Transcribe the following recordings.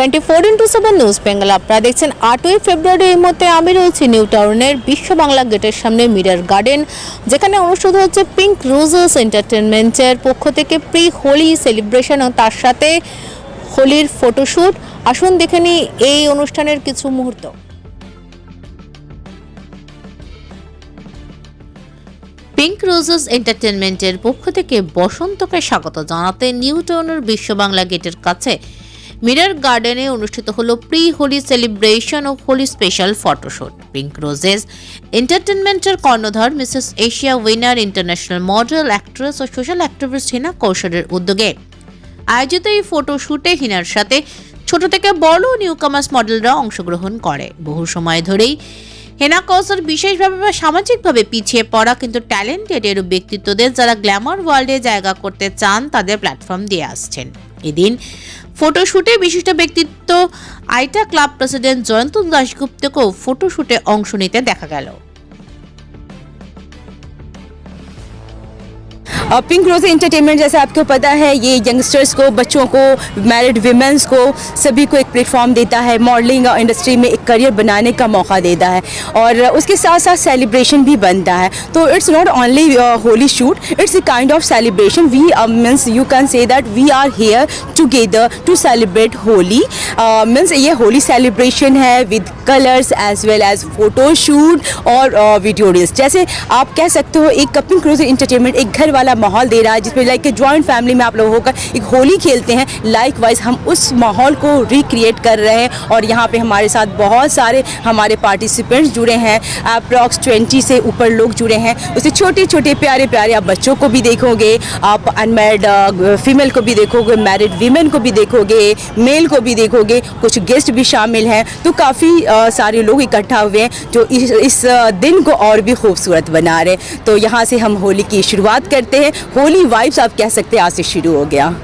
Twenty four into seven news Bengal আপনারা দেখছেন, আটই ফেব্রুয়ারি এই মুহূর্তে আমি রয়েছি নিউ টাউনের বিশ্ব বাংলা গেটের সামনে মিরার গার্ডেন যেখানে অনুষ্ঠিত হচ্ছে পিঙ্ক রোজেস এন্টারটেনমেন্টের পক্ষ থেকে প্রি হোলি সেলিব্রেশন ও তার সাথে হোলির ফটোশ্যুট আসুন, দেখে নিই এই অনুষ্ঠানের কিছু মুহূর্ত। পিঙ্ক রোজেস এন্টারটেনমেন্টের পক্ষ থেকে বসন্তকে স্বাগত জানাতে নিউ টাউনের বিশ্ব বাংলা গেটের কাছে মিরার গার্ডেনে অনুষ্ঠিত হলো প্রি হোলি সেলিব্রেশন ও Holi special photoshoot. Pink roses এন্টারটেনমেন্টের কর্ণধার Mrs Asia winner international model, actress ও সোশ্যাল অ্যাক্টিভিস্ট হিনা কৌশলের উদ্যোগে। আয়োজিত এই ফটোশুটে হিনার সাথে ছোট থেকে বড় নিউকামাস মডেলরা অংশগ্রহণ করে। বহু সময় ধরেই হেনা কৌশল বিশেষভাবে বা সামাজিকভাবে পিছিয়ে পড়া কিন্তু ট্যালেন্টেড এর ব্যক্তিত্বদের যারা গ্ল্যামার ওয়ার্ল্ডে জায়গা করতে চান, তাদের প্ল্যাটফর্ম দিয়ে আসছেন। এদিন ফটোশ্যুটে বিশিষ্ট ব্যক্তিত্ব আইটা ক্লাব প্রেসিডেন্ট জয়ন্ত দাশগুপ্তকেও ফটোশ্যুটে অংশ নিতে দেখা গেল। पिंक रोज इंटरटेनमेंट जैसे आपको पता है, ये यंगस्टर्स को, बच्चों को मैरिड वीमेंस को, सभी को एक प्लेटफॉर्म देता है मॉडलिंग इंडस्ट्री में एक करियर बनाने का मौका देता है। और उसके साथ साथ सेलिब्रेशन भी बनता है। तो it's not only Holi shoot it's a kind of celebration we means you can say that we are here together to celebrate Holi. Means ये होली सेलिब्रेशन है with colours as well as photo shoot और video reels जैसे आप कह सकते हो, एक pink rose entertainment एक घर वाला माहौल दे रहा है जिसमें लाइक जॉइंट फैमिली में आप लोग होकर एक होली खेलते हैं। लाइक वाइज हम उस माहौल को रिक्रिएट कर रहे हैं और यहाँ पे हमारे साथ बहुत सारे हमारे पार्टिसिपेंट्स जुड़े हैं। अप्रॉक्स ट्वेंटी से ऊपर लोग जुड़े हैं। उसे छोटे छोटे प्यारे प्यारे आप बच्चों को भी देखोगे आप अनमेरिड फीमेल को भी देखोगे मैरिड वीमेन को भी देखोगे मेल को भी देखोगे कुछ गेस्ट भी शामिल हैं। तो काफ़ी सारे लोग इकट्ठा हुए हैं जो इस, इस दिन को और भी खूबसूरत बना रहे हैं। तो यहाँ से हम होली की शुरुआत करते हैं। होली वाइब्स आप कह सकते हैं आज से शुरू हो गया।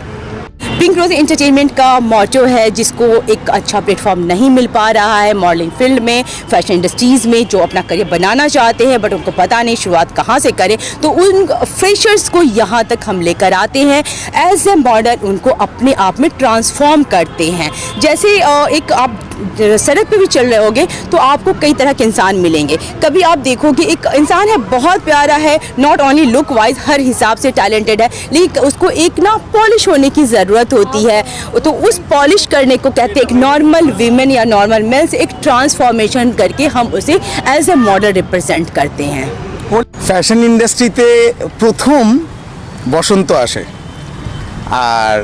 पिंक रोज एंटरटेनमेंट का मोटो है, जिसको एक अच्छा प्लेटफॉर्म नहीं मिल पा रहा है मॉडलिंग फ़ील्ड में, फ़ैशन इंडस्ट्रीज़ में, जो अपना करियर बनाना चाहते हैं, बट उनको पता नहीं शुरुआत कहाँ से करें। तो उन फ्रेशर्स को यहाँ तक हम लेकर आते हैं। एज ए मॉडल उनको अपने आप में ट्रांसफॉर्म करते हैं। जैसे एक आप सड़क पे भी चल रहे होगे तो आपको कई तरह के इंसान मिलेंगे कभी आप देखोगे एक इंसान है बहुत प्यारा है नॉट ओनली लुक वाइज हर हिसाब से टैलेंटेड है लेकिन उसको एक ना पॉलिश होने की ज़रूरत होती है तो उस पॉलिश करने को कहते हैं एक नॉर्मल वीमेन या नॉर्मल मेन से एक ट्रांसफॉर्मेशन करके हम उसे एज ए मॉडल रिप्रेजेंट करते हैं ফ্যাশন ইন্ডাস্ট্রিতে প্রথম বসন্ত আসে আর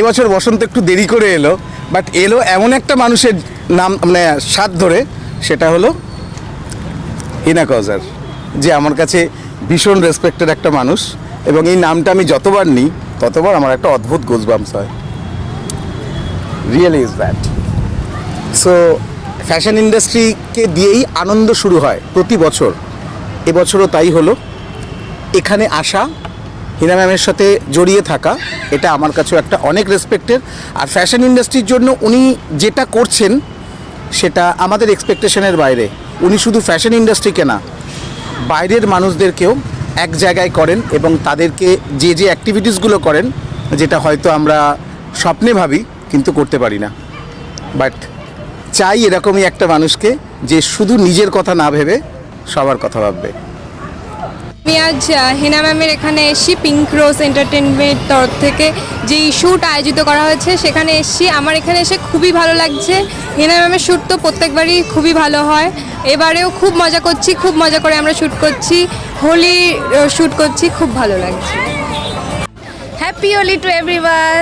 এবছর বসন্ত একটু দেরি করে এলো বাট এলো এমন একটা মানুষের নাম মানে স্বাদ ধরে, সেটা হলো হিনা কজার যে আমার কাছে ভীষণ রেসপেক্টেড একটা মানুষ এবং এই নামটা আমি যতবার নিই, ততবার আমার একটা অদ্ভুত গোজবামস হয়। Really is that so fashion ইন্ডাস্ট্রিকে দিয়েই আনন্দ শুরু হয় প্রতি বছর। এবছরও তাই হলো। এখানে আসা হিনা ম্যামের সাথে জড়িয়ে থাকা, এটা আমার কাছেও একটা অনেক রেসপেক্টের আর ফ্যাশন ইন্ডাস্ট্রির জন্য উনি যেটা করছেন, সেটা আমাদের এক্সপেকটেশনের বাইরে। উনি শুধু ফ্যাশন ইন্ডাস্ট্রিকে না, বাইরের মানুষদেরকেও এক জায়গায় করেন এবং তাদেরকে যে যে অ্যাক্টিভিটিসগুলো করেন, যেটা হয়তো আমরা স্বপ্নে ভাবি, কিন্তু করতে পারি না। বাট চাই এরকমই একটা মানুষকে যে শুধু নিজের কথা না ভেবে সবার কথা ভাববে। আমি আজ হেনা ম্যামের এখানে এসেছি পিঙ্ক রোজ এন্টারটেনমেন্ট তরফ থেকে যেই শ্যুট আয়োজিত করা হয়েছে, সেখানে এসেছি আমার এখানে এসে খুবই ভালো লাগছে। হেনা ম্যামের শ্যুট তো প্রত্যেকবারই খুবই ভালো হয়। এবারেও খুব মজা করছি, খুব মজা করে আমরা শ্যুট করছি। হোলি শ্যুট করছি, খুব ভালো লাগছে। Happy Holi to everyone